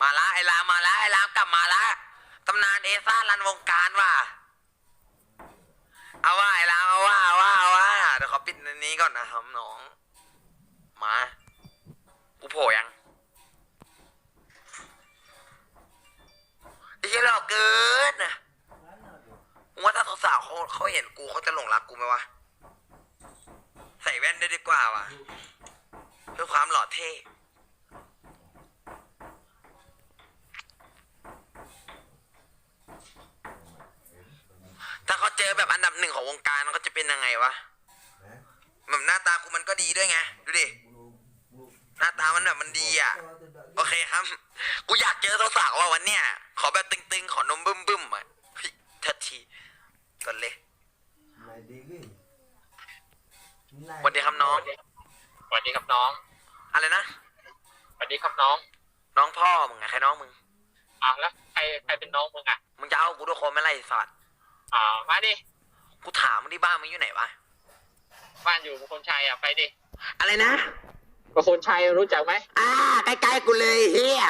มาละไอ้รามมาละไอ้รามกลับมาละตำนานเอซ่ารันวงการว่ะเอาว่าไอ้รามเอาว่าเอาว่าเอาว่าเดี๋ยวขอปิดอันนี้ก่อนนะครับน้อง มากูโผล่ยังไอ้เหี้ยหลอกเกินนะมึงว่าถ้าสาวๆเขาเขาเห็นกูเขาจะหลงรักกูไหมวะ ใส่แว่นได้ดีกว่าว่ะเพื่อความหล่อเท่ ถ้าเขาเจอแบบอันดับหนึ่งของวงการมันก็จะเป็น ยังไงวะแบบหน้าตากูมันก็ดีด้วยไง ดูดิ หน้าตามันแบบมันดีอะ โอเคครับ กูอยากเจอสาวๆว่าวันเนี้ย ขอแบบตึงๆ ขอนมบึ้มๆอะเฮ้ยทัดทีก่อนเลยสวัสดีครับน้องสวัสดีครับน้อง อะไรนะสวัสดีครับน้อง น้องพ่อมึงไงใครน้องมึงอ่าแล้วใครใครเป็นน้องมึงอะ มึงจะเอากูด้วยคนไม่ไรสัตว์อ่ามาดิ กูถามมึงที่บ้านมึงอยู่ไหนวะ บ้านอยู่มงคลชัยอะไปดิอะไรนะ มงคลชัยรู้จักไหมอ่าใกล้ๆกูเลยเฮีย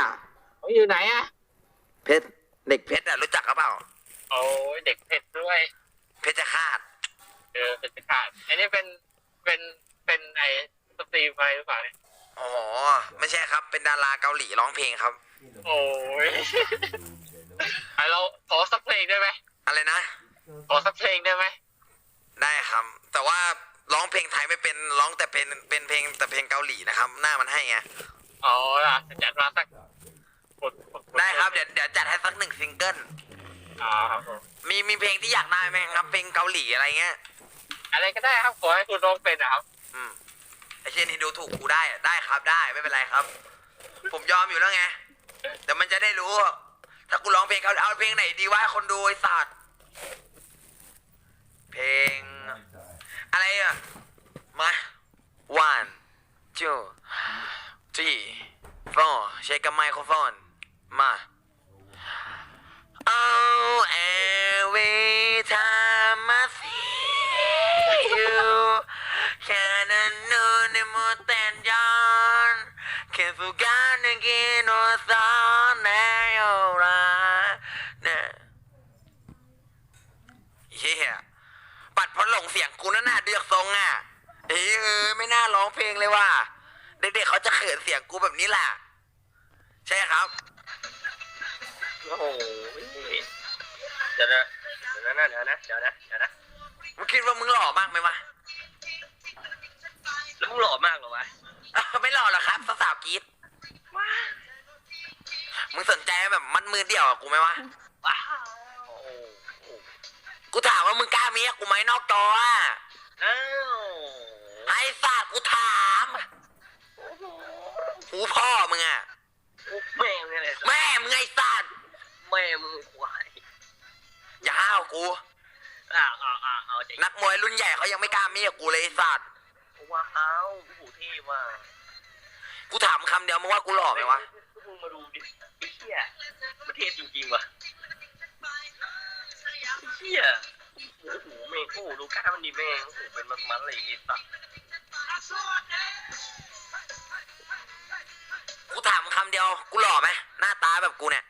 เขาอยู่ไหนอะเพชรเด็กเพชรอะรู้จักหรือเปล่า โอ้ยเด็กเผ็ดด้วย เพชรจะคาดเออเป็นขาดอันนี้เป็นเป็นเป็นไอสตรีมอะไรหรือเปล่าเนี่ยอ๋อไม่ใช่ครับ เป็นดาราเกาหลีร้องเพลงครับ โอ้ย ไอเราขอสักเพลงได้ไหมอะไรนะ ขอสักเพลงได้ไหมได้ครับ แต่ว่าร้องเพลงไทยไม่เป็นร้องแต่เป็นเป็นเพลงแต่เพลงเกาหลีนะครับ หน้ามันให้ไงอ๋อล่ะจัดมาสักกดกได้ครับเดี๋ยวเดี๋ยวจัดให้สักหนึ่งซิงเกิลอ่าครับผมมีมีเพลงที่อยากได้ไหมครับเพลงเกาหลีอะไรเงี้ยอะไรก็ได้ครับขอให้คุณร้องเป็นนะครับอืมไอเช่นนี่ดูถูกกูได้อะได้ครับได้ไม่เป็นไรครับ ผมยอมอยู่แล้วไงแต่มันจะได้รู้ ถ้ากูร้องเพลงเขาเอาเพลงไหนดีวะคนดูไอ้สัตว์ เพลง อะไรอะ มา one two three four ใช้กับไมโครโฟน มา Oh every time I see you can I know the more than John can forget again or son your eye เนี่ยเฮียปัดเพราะหลงเสียงกูนั่นน่ะเดือกทรงอะเอ้ยเออไม่น่าร้องเพลงเลยว่ะเด็กๆเขาจะเขินเสียงกูแบบนี้แหละใช่ครับ โอ้โหเดี๋ยวนะเดี๋ยวนะเดี๋ยวนะเดี๋ยวนะเดี๋ยวนะมึงคิดว่ามึงหล่อมากไหมวะแล้วมึงหล่อมากเหรอวะเอ้าไม่หล่อหรอกครับสาวๆกรีดมึงสนใจแบบมัดมือเดี่ยวกับกูไหมวะว้าวโอ้โหกูถามว่ามึงกล้ามีกับกูไหมนอกจออะอ้าวไอ้สัตว์ กูถามหูพ่อมึงอะแม่มึงอะไรสักแม่มึงไอ้สัตว์แม่มึงควายอย่าห้าวกูอ้าวอ้าวอ้าวอ้าวใจนักมวยรุ่นใหญ่เขายังไม่กล้ามีกับกูเลยไอ้สัตว์ว้าวโอ้โหเท่ว่ะกูถามคำเดียวมึงว่ากูหล่อไหมวะมึงมาดูดิไอ้เหี้ยมันเท่จริงๆว่ะไอ้เหี้ยโอ้โหแม่งโอ้โหดูกล้ามมันดิแม่งโอ้โหเป็นมันๆเลยไอ้สัส กูถามคำเดียว กูหล่อไหมหน้าตาแบบกูเนี่ย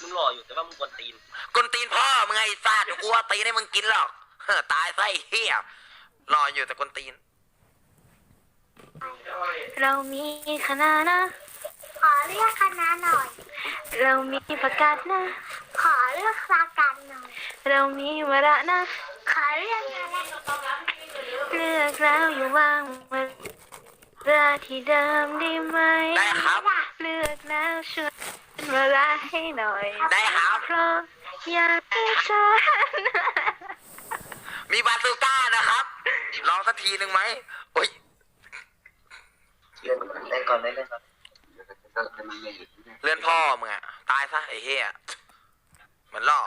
มึงหล่ออยู่แต่ว่ามึงกวนตีนกวนตีนพ่อมึงไอ้สัตว์เดี๋ยวกูว่าตีนให้มึงกินหรอกเฮ้อตายไส้เฮียหล่ออยู่แต่กวนตีน เรามีคณะนะ ขอเลือกคณะหน่อย เรามีประกาศนะ ขอเลือกสาการหน่อย เรามีวาระนะ ขอเลือกงานและเลือกแล้วอย่าวางเวลาที่เดิมได้ไหม ได้ครับ เลือกแล้วช่วยเวลาให้หน่อย ได้ครับ เพราะอยากให้เธอมีบาซูก้านะครับลองสักทีหนึ่งไหมโอ้ย เล่นเล่นก่อนเล่นเล่นก่อน เลื่อนพ่อมึงอะตายซะไอ้เฮียเหมือนหล่อ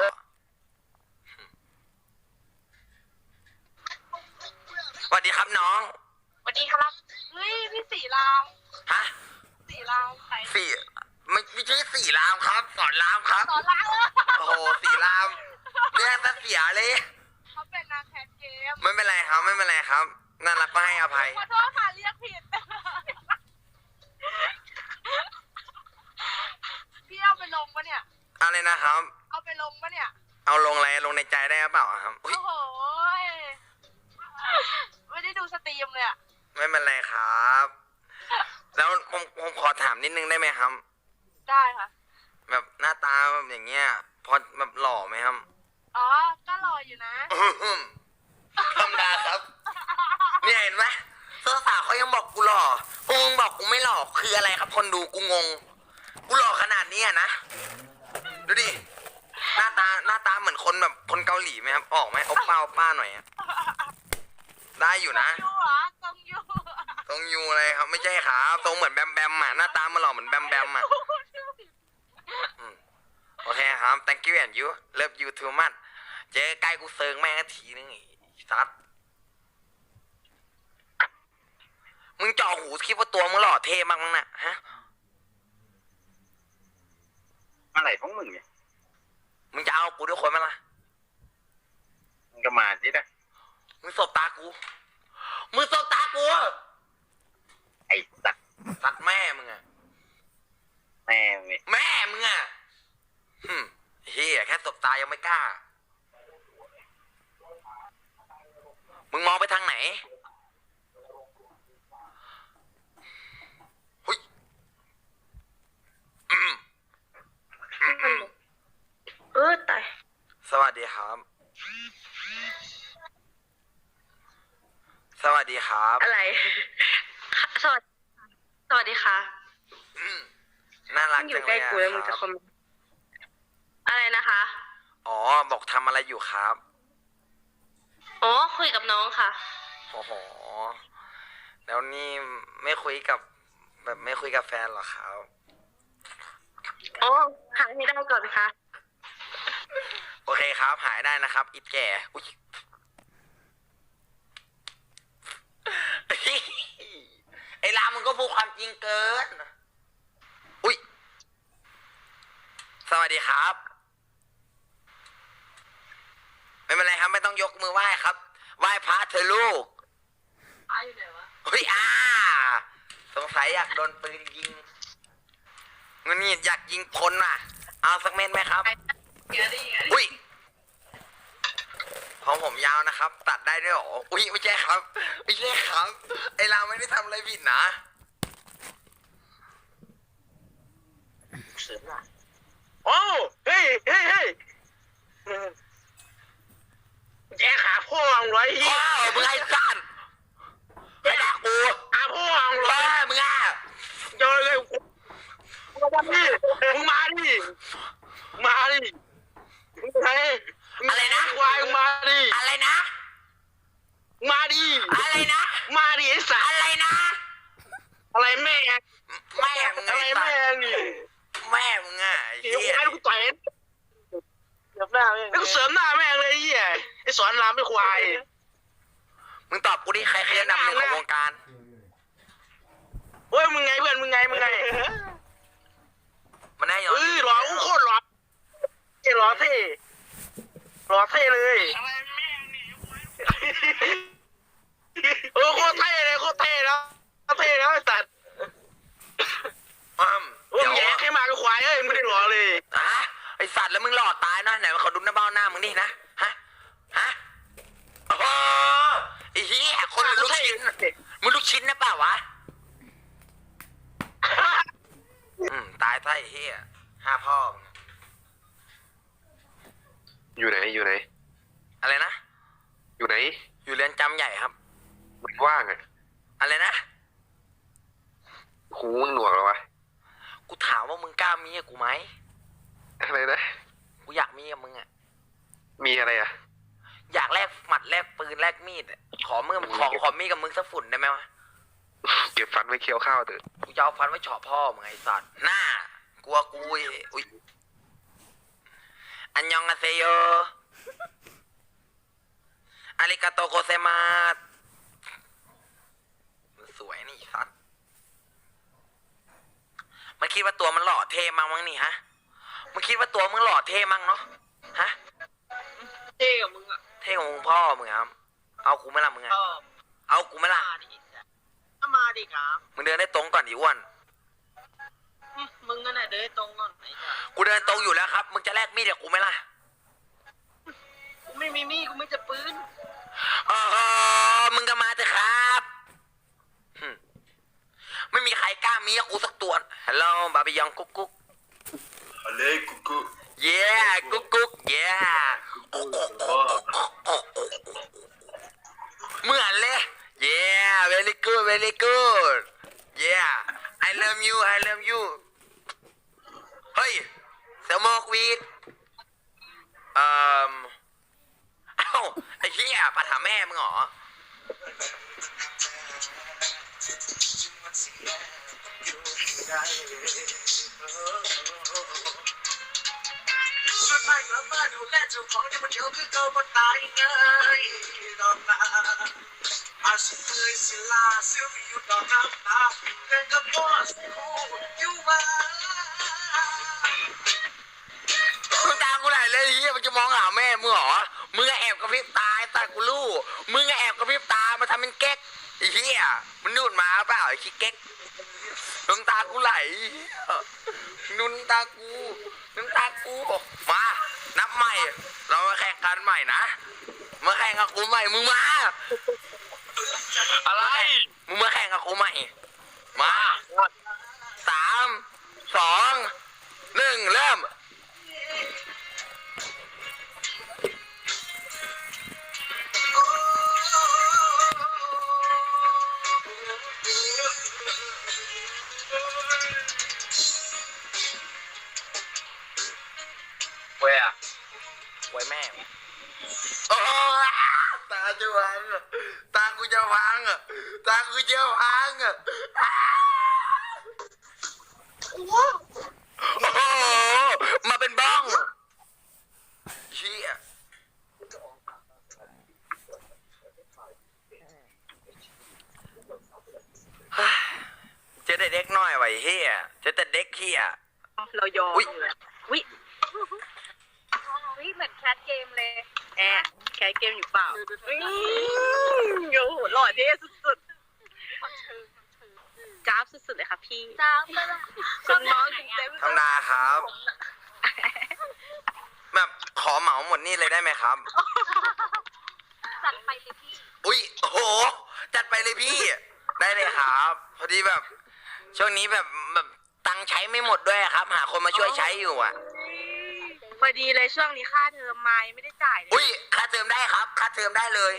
สวัสดีครับน้องสวัสดีครับเฮ้ยพี่สีรามฮะสีรามใครสี่ไม่ไม่ใช่สี่รามครับ สอนรามครับ สอนรามเออโอ้โหสี่รามเนี่ยซะเสียเลยเขาเป็นนางแคทเกมไม่เป็นไรครับ ไม่เป็นไรครับน่ารักก็ให้อภัยขอโทษค่ะเรียกผิด เลยนะครับ เอาไปลงปะเนี่ย เอาลงอะไรลงในใจได้หรือเปล่าครับอุ๊ยโอ้โหยไม่ได้ดูสตรีมเลยอะไม่เป็นไรครับ แล้วผมผมขอถามนิดนึงได้ไหมครับ ได้ค่ะ แบบหน้าตาแบบอย่างเงี้ย พอแบบหล่อไหมครับ อ๋อ ก็รออยู่นะ ธรรมดาครับ เนี่ยเห็นไหมเสื้อสาวเขายังบอกกูหล่อพวกมึงบอกกูไม่หล่อคืออะไรครับคนดูกูงง กูหล่อขนาดนี้อะนะ ดูดิ หน้าตาหน้าตาเหมือนคนแบบคนเกาหลีไหมครับ ออกไหมโอป้าโอป้าหน่อยอะได้อยู่นะ ยูเหรอกงยูตรงยูอะไรครับ ไม่ใช่ครับตรงเหมือนแบมแบมอะหน้าตามันหล่อเหมือนแบมแบมอะอืมโอเคครับ thank you and you love you too much เจ๊ใกล้กูเซิงแม่งทีนึงไอ้สัตว์มึงจ่อหูคิดว่าตัวมึงหล่อเท่มากมั้งน่ะฮะ อะไรของมึงเนี่ยมึงจะเอากูด้วยคนไหมล่ะมึงก็มาดินะมึงสบตากู มึงสบตากู ไอ้สัตว์สัตว์แม่มึงอะแม่งเนี่ยแม่มึงอะหึมเฮียแค่สบตายังไม่กล้า มึงมองไปทางไหนหุยอืม เออตาย สวัสดี ครับ สวัสดีครับ อะไร สวัสดีสวัสดีค่ะอืมน่ารัมึกงอจัยู่งใกเลล้ยอะกูแล้วมึงคจะรับคอมเมนต์อะไรนะคะ อ๋อ บอกทำอะไรอยู่ครับ อ๋อ คุยกับน้องค่ะ โอ้โห แล้วนี่ไม่คุยกับแบบไม่คุยกับแฟนเหรอครับ อ๋อหาให้ได้ก่อนค่ะ โอเคครับ หายได้นะครับ อิดแก่อุ๊ยไอ้รามมึงก็พูดความจริงเกิน อุ้ย สวัสดีครับ ไม่เป็นไรครับ ไม่ต้องยกมือไหว้ครับ ไหว้พระเธอะลูกไอ้ไหนวะเฮ้ยอ่าสงสัยอยากโดนปืนยิงงั้นนี่อยากยิงคนน่ะ เอาสักเม็ดไหมครับเดี๋ยวดิเดี๋ยวดิอุ้ยของผม ยาวนะครับ ตัดได้ด้วยเหรอ อุ้ยไม่ใช่ครับ ไม่ใช่ครับ ไอเราไม่ได้ทำอะไรผิดนะเสือหน่ะโอ้เฮ้ยเฮ้ยเฮ้ยแย่ขาพ่อมึงไว้เฮีพ่อยมึงไอ้สันไม่ได้กูขาพ่อมึงพ่ไว้อมึงอะเจอเลยกูมาดิมึงมาดิมาดิมึงไง อะไรนะวายมึงมาดิอะไรนะ มาดิอะไรนะ มาดิไอ้สัสอะไรนะอะไรแม่งแม่มึงอะไรไอ้สัแม่นงนี่แม่มึงอะไอ้เดี๋ยวเหี้ยให้กูต่อยเดี๋ยวหน้าแม่งแล้วกูเสริมหน้าแม่งเลยไอ้เหี้ยไอ้สอนรามไม่ควาย มึงตอบกูดิใครคืออันดับหนึ่งของวงการ เฮ้ยมึงไงเพื่อนมึงไงมึงไงมันได้ยอเฮ้ยหล่ออู้โคตรหล่อเท่หล่อเท่ หล่อเท่เลยเออโคตรเท่เลยโคตรเท่แล้วเท่แล้วไอ้สัตว์อ้มโอ้ยมึงแย่แค่มาก็ควายเอ้ยไม่ได้หล่อเลยอะไอสัตว์แล้วมึงหล่อตายนะไหนมาขอดูหน้าเบ้าหน้ามึงนี่นะฮะฮะโอ้โหไอ้เหี้ยคนหรือลูกชิ้นมึงลูกชิ้นนะเปล่าวะอืมตายใต้ไอ้เหี้ยห้าพ่อมึง อยู่ไหนอยู่ไหน อะไรนะ อยู่ไหน อยู่เรือนจำใหญ่ครับ มันว่างอะอะไรนะ หูมึงหนวกเหรอวะกูถามว่ามึงกล้ามีกับกูไหม อะไรนะ กูอยากมีกับมึงอะ มีอะไรอะอยากแลกหมัดแลกปืนแลกมีดอะขอมือขอขอมีดกับมึงสักฝุ่นได้ไหมวะ เก็บฟันไว้เคี้ยวข้าวเถอะ กูจะเอาฟันไว้เฉาะพ่อมึงไอ้สัตว์หน้ากลัวกูไอ้อุ้ย อันยองอาเซโยอาริกาโตโกเซมาสมันสวยนี่สัตว์มันคิดว่าตัวมันหล่อเท่มั้งมั้งนี่ฮะ มันคิดว่าตัวมึงหล่อเท่มั้งเนาะ ฮะ เท่กับมึงอะเท่ของมึงพ่อมึงอะครับ เอากูไหม่ละมึงอะชอบเอากูไหม่ละ มาดิถ้ามาดิครับ มึงเดินได้ตรงก่อนดิอ้วนอื มมึงก็น่ะเดินตรงก่อนไอ้จ้ะกูเดินตรงอยู่แล้วครับ มึงจะแลกมีดกับกูไหมล่ะกูไม่มีมีดกูไม่จะปืนโอ้โหมึงก็มาเถอะครับหึไม่มีใครกล้ามีกับกูสักตัวฮัลโหลบาบิยองกุ๊กกุ๊ก อะไรกูกูเย้กุ๊กกุ๊กเย้เหมือนเลย yeah very good very good yeah I love you I love you เฮ้ย smoke weed เอ่อเอ้าไอ้เหี้ยปัญหาแม่มึงเหรอ สุดท้ายกลับมาดูแลเจ้าของที่มันเดียวคือเก่าบ่ตายง่ายดอกลาอาสิเคยสิลาเสียมีอยู่ดอกน้ำตาเรื่องกับพ่อสิคู่อยู่ว่า มันจะมองหาแม่มึงเหรอ มึงก็แอบกระพริบตาตากูรู้ มึงก็แอบกระพริบตามาทำเป็นเก๊กไอ้เฮียมันนูดมาเปล่าไอ้ขี้เก๊กน้ำตากูไหลนุนตากูน้ำตากูมา นับใหม่ เรามาแข่งกันใหม่นะมาแข่งกับกูใหม่มึงมา อะไร มึงมาแข่งกับกูใหม่ มาสามสองหนึ่งเริ่ม เฮียเจอแต่เด็กเฮียเรายอมอุ๊ยวิวิเหมือนแคทเกมเลยแอะแคสเกมอยู่เปล่าอืมโอ้โหหล่อเท่สุดๆจ้าบสุดๆเลยค่ะพี่จ้าก็ละคุณน้องคุณเต็มทำนาครับแบบขอเหมาหมดนี่เลยได้ไหมครับ จัดไปเลยพี่ อุ้ยโอ้โหจัดไปเลยพี่ ได้เลยครับ พอดีแบบ ช่วงนี้แบบแบบตังค์ใช้ไม่หมดด้วยครับ หาคนมาช่วยใช้อยู่อะ พอดีเลยช่วงนี้ค่าเทอมมายังไม่ได้จ่ายเลยอุ้ยค่าเทอมได้ครับ ค่าเทอมได้เลย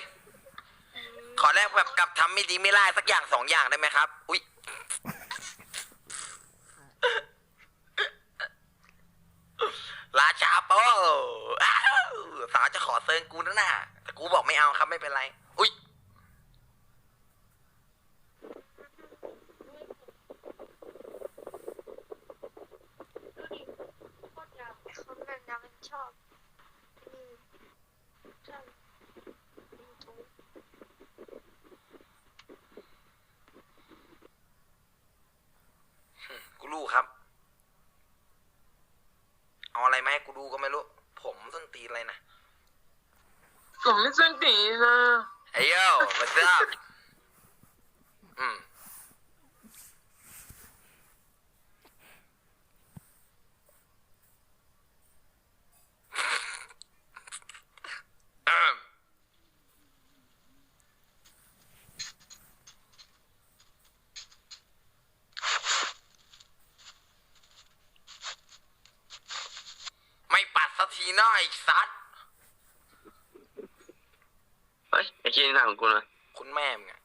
ขอแลกแบบกับทำไม่ดีไม่ไล่สักอย่างสองอย่างได้ไหมครับ อุ้ยราชาโปอ้าวสาวจะขอเซิร์นกูนะน่ะแต่กูบอกไม่เอาครับไม่เป็นไร อุ้ย คน นั้นนะมันชอบนี่ชอบดูถูกกูรู้ครับ เอาอะไรมาให้กูดูก็ไม่รู้ ผมส้นตีนอะไรนะ ผมไม่สนตีนนะ เฮ้ยโย่ what's up อืม อืมไม่ปัดสักทีหน่ อยสัตว์เฮ้ยไอ้เชี่ยนี่หน้าของกูนะคุณแม่มึงอะ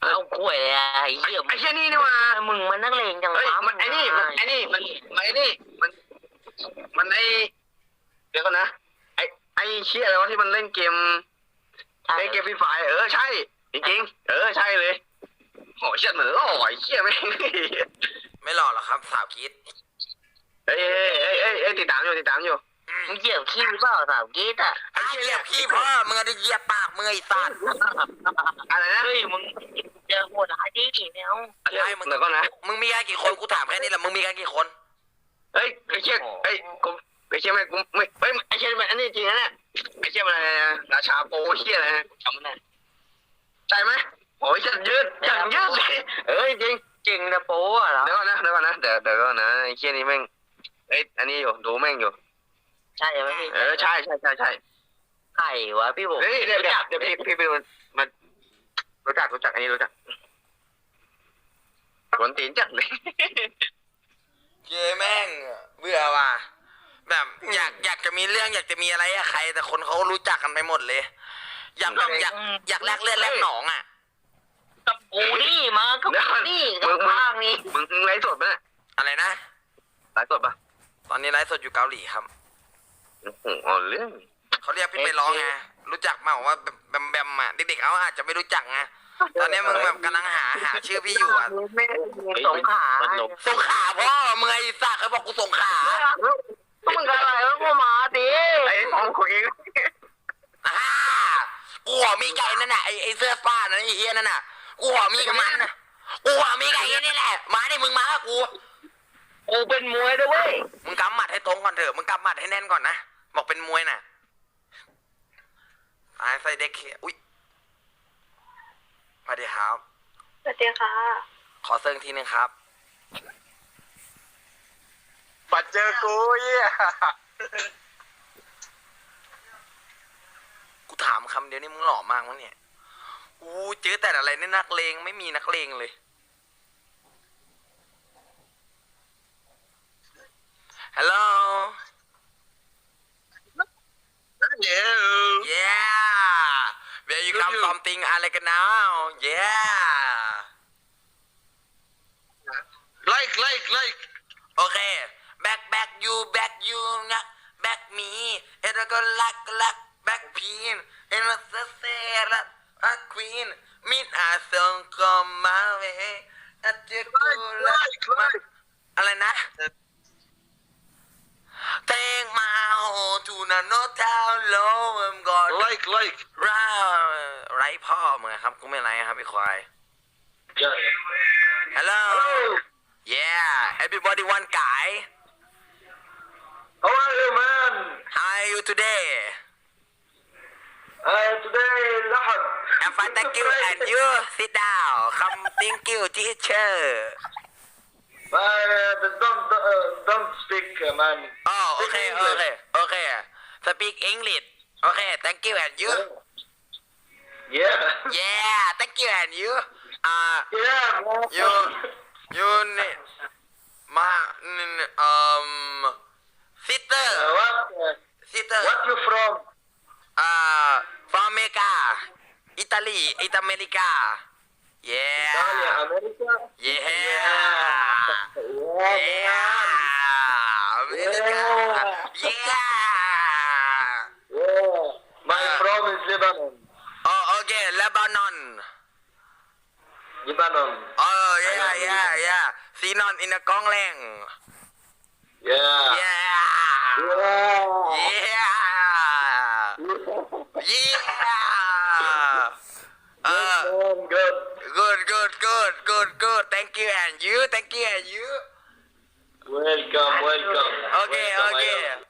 เอากล้วยอะไรไอ้เหี้ยไอ้เชี่ยนี่นี่ว่ามึงมันนักเลงจังเฮ้ยวะมันไอ้นี่มันไอ้นี่มันมันไอ้นี่มันมันไอ้เดี๋ยวก่อนนะไอ้ไอ้เชี่ยอะไรวะที่มันเล่นเกมเล่นเกมฟรีไฟเออใช่จริงๆเออใช่เลยโหเชี่ยเหมือนหล่อไอ้เชี่ยแม่งไม่หล่อหรอกครับสาวคิดเอ้ยเอ้ยเอ้ยเอ้ยเอ้ยติดตามอยู่ติดตามอยู่ มึงเหยียบขี้เปล่าสาวกรีดอะไอ้เชี่ยเรียกพี่พ่อมึงอะได้เหยียบปากมึงไอ้สัตว์อะไรนะเฮ้ยมึงเจอหัวร้ายดิแนวเดี๋ยวเดี๋ยวก่อนนะมึงมีกันกี่คนกูถามแค่นี้แหละมึงมีกันกี่คนเฮ้ยไอ้เชี่ยเฮ้ยกูไอ้เชี่ยไม่กูไม่เฮ้ยไอ้เชี่ยมันอันนี้จริงนะเนี่ยไอ้เชี่ยมันอะไรนะราชาโปเชี่ยอะไรนะจำไม่ได้ใช่ไหมโอ้ยฉันยืดฉันยืดเลยเอ้ยจริงจริงนะโป๊ะเหรอเดี๋ยวก่อนนะเดี๋ยวก่อนนะเดี๋ยวเดี๋ยวก่อนนะไอ้เชี่ยนี่แม่งเอ้ยอันนี้อยู่ดูแม่งอยู่ ใช่ไหมพี่เออใช่ใช่ใช่ใช่ไข่วะพี่ผมเฮ้ยเดี๋ยวเดี๋ยวเดี๋ยวพี่พี่พี่มันมันรู้จักรู้จักอันนี้รู้จักกวนตีนจัดเลยเย้แม่งเบื่อว่ะแบบอยากอยากจะมีเรื่องอยากจะมีอะไรอะใคร แต่คนเขารู้จักกันไปหมดเลยอยากแบบอยากอยากแลกเลือดแลกหนองอะกับกูนี่มากับกูนี่กับข้างนี่มึงมึงไลฟ์สดปะเนี่ยอะไรนะไลฟ์สดปะตอนนี้ไลฟ์สดอยู่เกาหลีครับ โอ้โหเอาเรื่อง เขาเรียกพี่ไปร้องไงรู้จักมาว่าแบมแบมอะเด็กๆเขาอาจจะไม่รู้จักไงตอนนี้มึงแบบกำลังหาหาชื่อพี่อยู่อะสงขามันหลบส่งขาพ่อมึงไอ้สักเขาบอกกูส่งขามึงอะไรแล้วกูมาดิไอ้ของของเองอ่ากูหัวมีไก่นั่นน่ะไอ้ไอ้เสื้อฟ้านั่นไอ้เฮียนั่นน่ะกูหัวมีกับมันน่ะกูหัวมีไก่นี่แหละมาดิมึงมากับกูกูเป็นมวยด้วยเว้ยมึงกำหมัดให้ตรงก่อนเถอะมึงกำหมัดให้แน่นก่อนนะ บอกเป็นมวยน่ะตายใส่เด็กเขียอุ้ยสวัสดีครับ สวัสดีค่ะ ขอเซิงทีนึงครับ ปัดเจอกูเยี่ยกูถามคำเดียวนี่มึงหล่อมากมั้งเนี่ย อู้เจอแต่อะไรนี่นักเลงไม่มีนักเลงเลยฮัลโหล เย้ yeah where you come from thing อะไรกัน now yeah ไลค์ไลค์ไลค์โอเค back back you back you นะ back me เอ็ดก็ลักลัก back pin เอ็นว่าเซรัตอะ queen มิดอาซงก็มาเวอะเจกูลักมาอะไรนะ Take my heart to the not down low I'm gone like like ร่าไรพ่อมึงอะครับกูไม่ไรครับพี่ควาย Hello Yeah everybody one guy How are you, man? how are you today Uh, today, Lahad. And thank you and you sit down come thank you teacher uh, don't uh, don't speak uh, man Oh okay okay okay speak English Okay thank you and you yeah Yeah thank you and you uh yeah you you need my n- um sister Uh, what uh, sister what you from อ่า from อเมริกาอิตาลีอิตาอเมริกา yeah Italia America yeah yeah yeah อเมริกา yeah yeah my from is Lebanon โอโอเคเลบานอน Lebanon โอ้ yeah yeah yeah ซีนอนอินกองแรง yeah yeah yeah yeah yeah เออ good good good good good good thank you and you thank you and you welcome welcome. Okay Welcome, okay